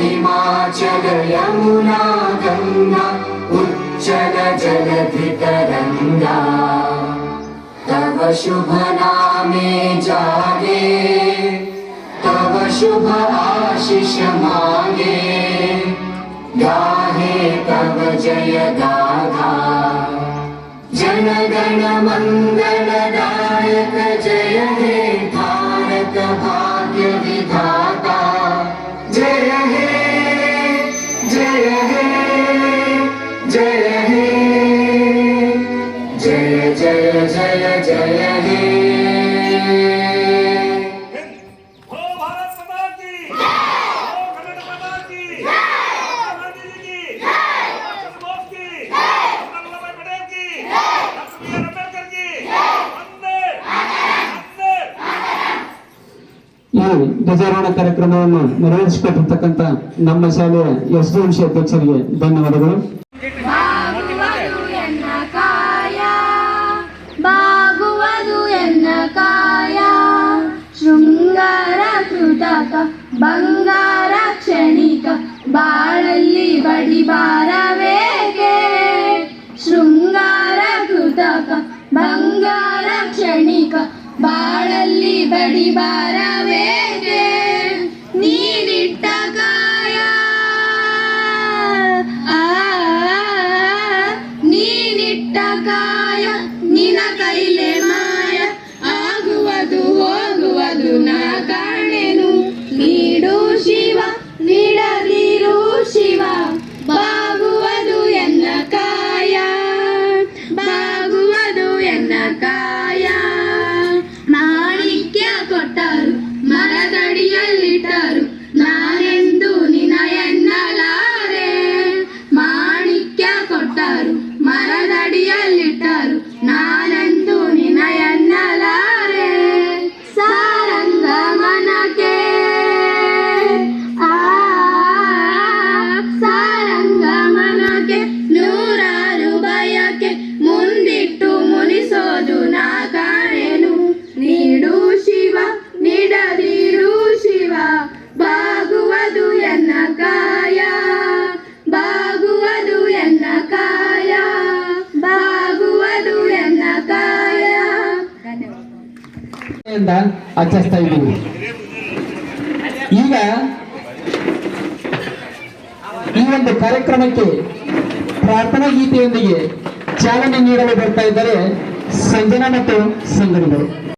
हिमाचल यमुना गङ्गा उच्चल जलधितरङ्गा तव शुभ नामे जागे तव शुभ आशिष मागे। गाहे तव जय गाथा जनगण मङ्गलदायक जय हे भारत भाग्य जय जय जय जय जय जय ಧ್ವಜಾರೋಹಣ ಕಾರ್ಯಕ್ರಮವನ್ನು ನೆರವೇರಿಸಿಕೊಟ್ಟಿರ್ತಕ್ಕಂಥ ನಮ್ಮ ಶಾಲೆಯ ಎಸ್ ಡಿ ಸಿ ಅಧ್ಯಕ್ಷರಿಗೆ ಧನ್ಯವಾದಗಳು ಶೃಂಗಾರ ಕೃತಕ ಬಂಗಾರ ಕ್ಷಣಿಕ ಬಾಳಲ್ಲಿ ಬಡಿಬಾರವೇಕೆ ಶೃಂಗಾರ ಕೃತಕ ಬಂಗಾರ ಕ್ಷಣಿಕ ಬಾಳಲ್ಲಿ ಬಡಿಬಾರವೇಕೆ ನೀನಿಟ್ಟ ಕಾಯ ಆ, ನೀನಿಟ್ಟ ಕಾಯ ನಿನ ಕೈಲೆ ಇಂದ ಆಚರಿಸ್ತಾ ಇದ್ದೀವಿ. ಈಗ ಈ ಒಂದು ಕಾರ್ಯಕ್ರಮಕ್ಕೆ ಪ್ರಾರ್ಥನಾ ಗೀತೆಯೊಂದಿಗೆ ಚಾಲನೆ ನೀಡಲು ಬರ್ತಾ ಇದ್ದಾರೆ ಸಂಜನಾ ಮತ್ತು ಸಂಗಡಿಗಳು